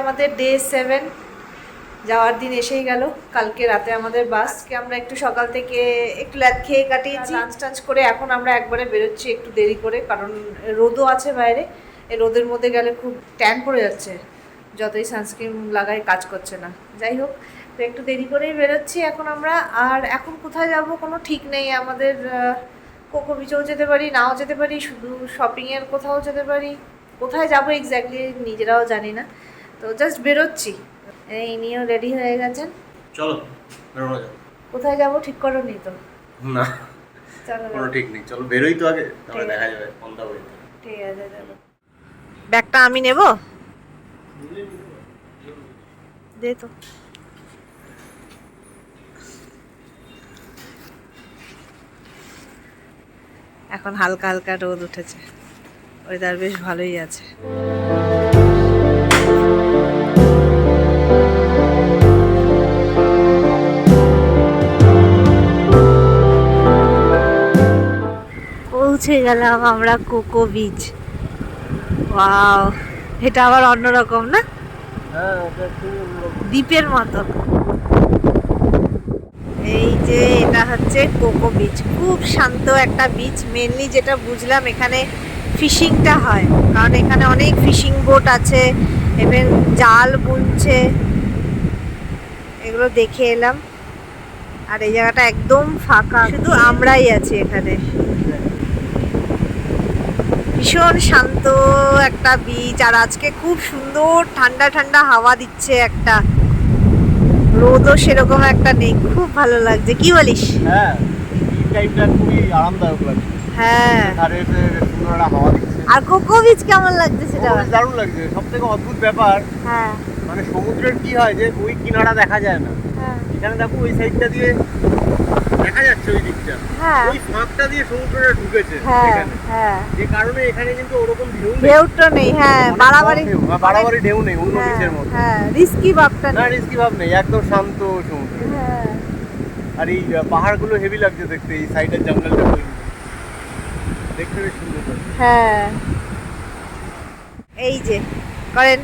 আমাদের day seven যাওয়ার দিন এসেই গেল। কালকে রাতে আমাদের বাসকে আমরা একটু সকাল থেকে একটু ল্যাদ খেয়ে কাটিয়েছি। লাঞ্চ টাঞ্চ করে এখন আমরা একবারে বেরোচ্ছি একটু দেরি করে, কারণ রোদও আছে বাইরে। এই রোদের মধ্যে গেলে খুব ট্যান পড়ে যাচ্ছে, যতই সানস্ক্রিন লাগাই কাজ করছে না। যাই হোক, তো একটু দেরি করেই বেরোচ্ছি এখন আমরা। আর এখন কোথায় যাব কোনো ঠিক নেই, আমাদের কোকো বিচেও যেতে পারি, নাও যেতে পারি, শুধু শপিংয়ের কোথাও যেতে পারি। কোথায় যাব এক্স্যাক্টলি নিজেরাও জানি না। তো জাস্ট বেরোচ্ছি। এই নিয়েও রেডি হয়ে গেছেন? চলো বেরোনো যাক। কোথায় যাব ঠিক করো নি তো। না চলো কোনো ঠিক নেই। চলো বেরোই তো আগে ঠিক দেখা যাবে অন দা ওয়ে ঠিক আছে চলো। ব্যাগটা আমি নেব? দে তো। এখন হালকা হালকা রোদ উঠেছে। ওয়েদার বেশ ভালোই আছে। পৌঁছে গেলাম আমরা কোকো বিচ ওয়াও এটা আবার অন্যরকম না? হ্যাঁ দ্বীপের মতো। এই যে এটা হচ্ছে কোকো বিচ খুব শান্ত একটা বিচ মেনলি যেটা বুঝলাম এখানে ফিশিংটা হয়। কারণ এখানে অনেক ফিশিং বোট আছে এবং জাল বুনছে। এগুলো দেখে এলাম। আর এই জায়গাটা একদম ফাঁকা। শুধু আমরাই আছি এখানে। ভীষণ শান্ত একটা বিচ আর আজকে খুব সুন্দর ঠান্ডা ঠান্ডা হাওয়া দিচ্ছে একটা। রোদও সেরকম একটা নেই খুব ভালো লাগছে। কি বলিস? হ্যাঁ এই টাইমটা খুবই আরামদায়ক লাগছে। হ্যাঁ। হাওয়া দিচ্ছে। আর কোকো বিচ কেমন লাগছে সেটা দারুণ লাগছে। সব থেকে অদ্ভুত ব্যাপার হ্যাঁ। মানে সমুদ্রের কি হয় যে ওই কিনারা দেখা যায় না। হ্যাঁ। এখানে দেখো ওই সাইডটা দিয়ে দেখা যাচ্ছে ওই দিকটা। হ্যাঁ। ওই ফাঁকটা দিয়ে সমুদ্রটা ঢুকেছে হ্যাঁ হ্যাঁ। যে কারণে এখানে কিন্তু ওরকম ঢেউ নেই। ঢেউটা নেই হ্যাঁ বাড়াবাড়ি বাড়াবাড়ি ঢেউ নেই অন্য বিচের মতো। হ্যাঁ রিস্কি ভাবটা না রিস্কি ভাব নেই একদম শান্ত সমুদ্র। হ্যাঁ। আর এই পাহাড়গুলো হেভি লাগছে দেখতে এই সাইডের জঙ্গলটা দেখতে বেশ সুন্দর হ্যাঁ। এই যে করেন।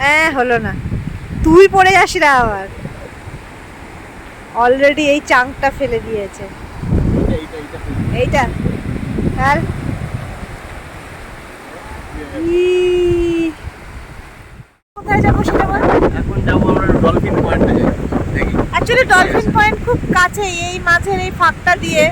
হ্যাঁ হলো না। তুই পড়ে যাস না আবার। অলরেডি এই চাংটা ফেলে দিয়েছে। এইটা আর কোথায় যাব সেটা বল এখন যাব আমরা ডলফিন পয়েন্টে দেখি। অ্যাকচুয়ালি ডলফিন পয়েন্ট খুব কাছে এই মাঝের এই ফাঁকটা দিয়ে।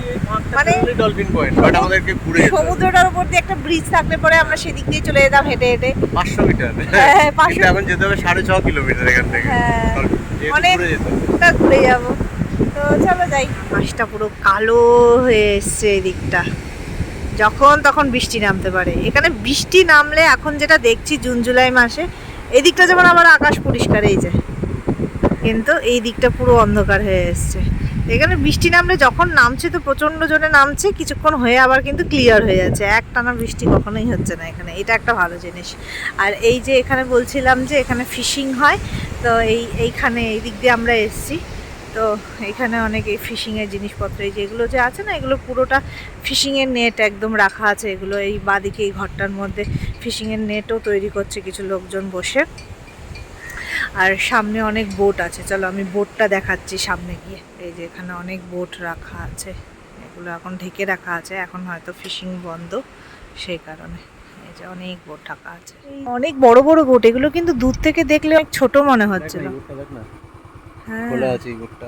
মানে মানে ডলফিন পয়েন্ট বাট আমাদেরকে ঘুরে সমুদ্রটার উপর দিয়ে একটা ব্রিজ থাকলে পরে আমরা সেদিক দিয়ে চলে যেতাম হেঁটে হেঁটে। পাঁচশো মিটার হ্যাঁ, পাঁচশো- কিন্তু এখন যেতে হবে সাড়ে ছ কিলোমিটার এখান থেকে। হ্যাঁ। অনেক- ঘুরে যাব। চলো যাই। আকাশটা পুরো কালো হয়ে এসছে এদিকটা। যখন তখন বৃষ্টি নামতে পারে। এখানে বৃষ্টি নামলে এখন যেটা দেখছি জুন, জুলাই মাসে, এদিকটা যেমন আবার আকাশ পরিষ্কার, এই যে। কিন্তু এই দিকটা পুরো অন্ধকার হয়ে এসছে। এখানে বৃষ্টি নামলে যখন নামছে তো প্রচণ্ড জোরে নামছে, কিছুক্ষণ হয়ে আবার কিন্তু ক্লিয়ার হয়ে যাচ্ছে। একটানা বৃষ্টি কখনোই হচ্ছে না এখানে। এটা একটা ভালো জিনিস। আর এই যে এখানে বলছিলাম যে এখানে ফিশিং হয়, তো এই, এইখানে এই দিক দিয়ে আমরা এসেছি। তো এখানে অনেক এই ফিশিংয়ের জিনিসপত্র, এই যেগুলো যে আছে না, এগুলো পুরোটা ফিশিংয়ের নেট একদম রাখা আছে। এগুলো এই বাদিকে, এই ঘরটার মধ্যে ফিশিংয়ের নেটও তৈরি করছে কিছু লোকজন বসে। আর সামনে অনেক বোট আছে। চলো আমি বোটটা দেখাচ্ছি সামনে গিয়ে। এই যে এখানে অনেক বোট রাখা আছে। এগুলো এখন ঢেকে রাখা আছে। এখন হয়তো ফিশিং বন্ধ সেই কারণে। এই যে অনেক বোট রাখা আছে। অনেক বড় বড় বোট এগুলো কিন্তু দূর থেকে দেখলে অনেক ছোট মনে দেখ হচ্ছিল খোলা আছে এই বোটটা।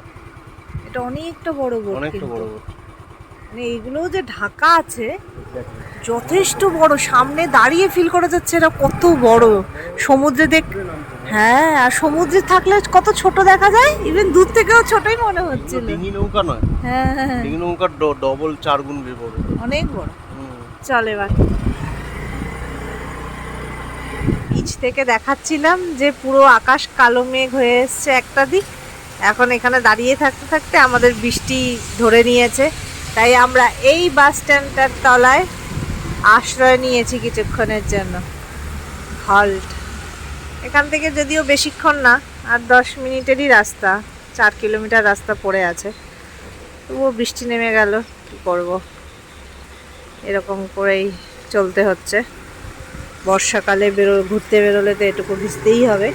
এটা অনেকটা বড় বোট অনেকটা বড় বোট। মানে এগুলো যে ঢাকা আছে যথেষ্ট বড়। সামনে দাঁড়িয়ে ফিল করা যাচ্ছে এটা কত বড়। সমুদ্রে দেখ হ্যাঁ আর সমুদ্রে থাকলে কত ছোট দেখা যায়? ইভেন দূর থেকেও ছোটই মনে হচ্ছে ডিঙি নৌকা নয়। হ্যাঁ হ্যাঁ, হ্যাঁ, ডিঙি নৌকার ডবল চার গুণ বেশি বড়। অনেক বড়। হুম। চল এবার। বিচ থেকে দেখাচ্ছিলাম যে পুরো আকাশ কালো মেঘ হয়ে এসছে একটা দিক। এখন এখানে দাঁড়িয়ে থাকতে থাকতে আমাদের বৃষ্টি ধরে নিয়েছে। তাই আমরা এই বাস স্ট্যান্ডটার তলায় আশ্রয় নিয়েছি কিছুক্ষণের জন্য। হল্ট এখান থেকে যদিও বেশিক্ষণ না, আর দশ মিনিটেরই রাস্তা, চার কিলোমিটার রাস্তা পড়ে আছে। তবুও বৃষ্টি নেমে গেল, কী করব? এরকম করেই চলতে হচ্ছে। বর্ষাকালে বেরো, ঘুরতে বেরোলে তো এটুকু ভিজতেই হবে।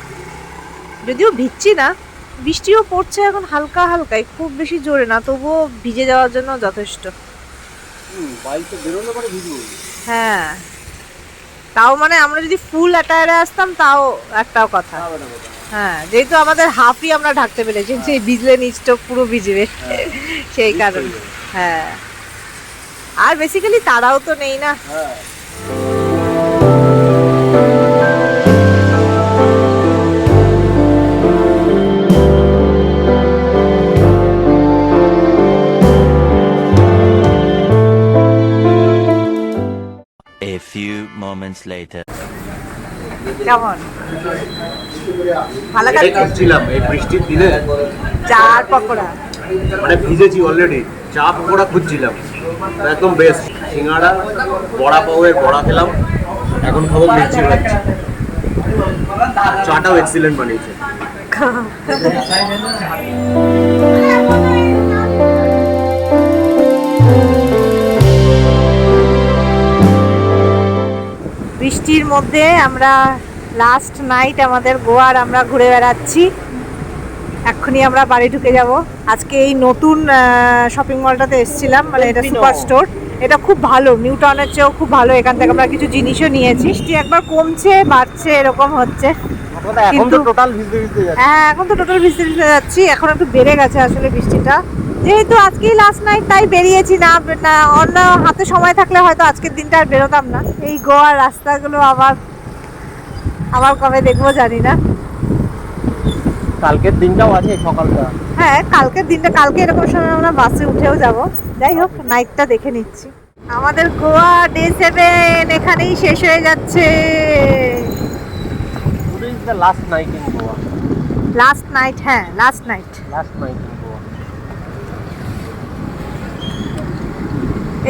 যদিও ভিজছি না বৃষ্টিও পড়ছে এখন হালকা হালকাই খুব বেশি জোরে না তবুও ভিজে যাওয়ার জন্য যথেষ্ট। ভিজবো হ্যাঁ তাও মানে আমরা যদি ফুল অ্যাটায়ারে আসতাম তাও একটাও কথা। হ্যাঁ যেহেতু আমাদের হাফই আমরা ঢাকতে পেরেছি সেই ভিজলে নিচটা পুরো ভিজবে। সেই কারণে। হ্যাঁ। আর বেসিক্যালি তারাও তো নেই না। হ্যাঁ। Moments later. কেমন? ভালো এটাই এই বৃষ্টির দিনে। পকোড়া? মানে ভিজেছি অলরেডি চা পকোড়া খুঁজছিলাম। একদম বেস্ট সিঙ্গাড়া বড়া পাওয়ের বড়া খেলাম। এখন খাব মির্চি খাচ্ছি চাটাও এক্সিলেন্ট বানিয়েছে। বৃষ্টির মধ্যে আমরা লাস্ট নাইট আমাদের গোয়ার আমরা ঘুরে বেড়াচ্ছি। এক্ষুনি আমরা বাড়ি ঢুকে যাব। আজকে এই নতুন শপিং মলটাতে এসেছিলাম মানে এটা। সুপার স্টোর এটা খুব ভালো নিউটনের চেয়েও খুব ভালো এখান থেকে আমরা কিছু জিনিসও নিয়েছি। বৃষ্টি একবার কমছে বাড়ছে এরকম হচ্ছে। এখন তো কিন্তু- টোটাল ভিজতে ভিজতে হ্যাঁ এখন তো টোটাল ভিজতে ভিজতে যাচ্ছি। এখন একটু বেড়ে গেছে আসলে বৃষ্টিটা। যেহেতু আজকেই লাস্ট নাইট তাই বেরিয়েছি না অন্য হাতে সময় থাকলে হয়তো আজকের দিনটা আর বেরোতাম না। এই গোয়ার রাস্তাগুলো আবার আবার কবে দেখব জানি না। কালকের দিনটাও আছে সকালটা। হ্যাঁ কালকের দিনটা কালকে এরকম সময় আমরা বাসে উঠেও যাব। যাই হোক নাইটটা দেখে নিচ্ছি। আমাদের গোয়া ডে সেভেন এখানেই শেষ হয়ে যাচ্ছে। Last night in Goa last night হ্যাঁ last night last night in Goa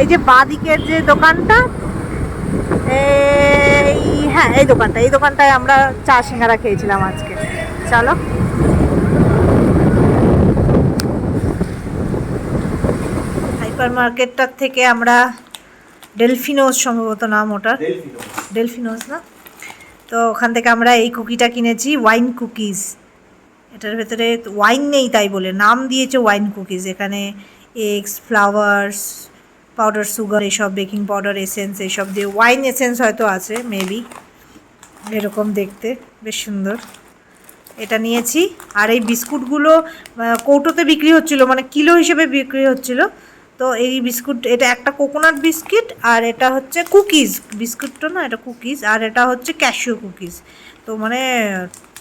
এই যে বাদিকের যে দোকানটা এই হ্যাঁ এই দোকানটা এই দোকানটায় আমরা চা সিঙ্গারা খেয়েছিলাম আজকে। চলো। হাইপার মার্কেটটার থেকে আমরা ডেলফিনোস সম্ভবত নাম ওটার। ডেলফিনোস না? তো ওখান থেকে আমরা এই কুকিটা কিনেছি ওয়াইন কুকিজ। এটার ভেতরে ওয়াইন নেই তাই বলে নাম দিয়েছে ওয়াইন কুকিজ। এখানে এগস ফ্লাওয়ার্স পাউডার সুগার এসব বেকিং পাউডার এসেন্স এসব দিয়ে ওয়াইন এসেন্স হয়তো আছে মেবি এরকম দেখতে, বেশ সুন্দর। এটা নিয়েছি। আর এই বিস্কুটগুলো কৌটোতে বিক্রি হচ্ছিল মানে কিলো হিসেবে বিক্রি হচ্ছিল। তো এই বিস্কুট, এটা একটা কোকোনাট বিস্কিট আর এটা হচ্ছে কুকিজ বিস্কুটটা না, এটা কুকিজ আর এটা হচ্ছে ক্যাশিও কুকিজ তো মানে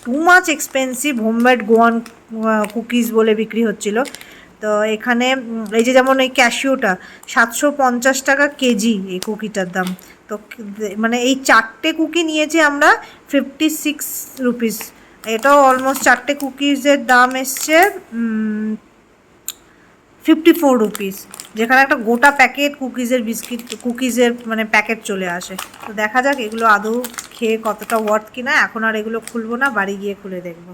too much expensive homemade Goan cookies বলে বিক্রি হচ্ছিল। তো এখানে এই যে যেমন এই ক্যাশিওটা সাতশো পঞ্চাশ টাকা কেজি এই কুকিটার দাম। তো মানে এই চারটে কুকি নিয়েছি আমরা ফিফটি সিক্স রুপিস এটাও অলমোস্ট চারটে কুকিজের দাম এসছে ফিফটি ফোর রুপিস যেখানে একটা গোটা প্যাকেট কুকিজের বিস্কিট কুকিজের মানে প্যাকেট চলে আসে। তো দেখা যাক এগুলো আদৌ খেয়ে কতটা ওয়ার্থ কিনা। এখন আর এগুলো খুলবো না, বাড়ি গিয়ে খুলে দেখব।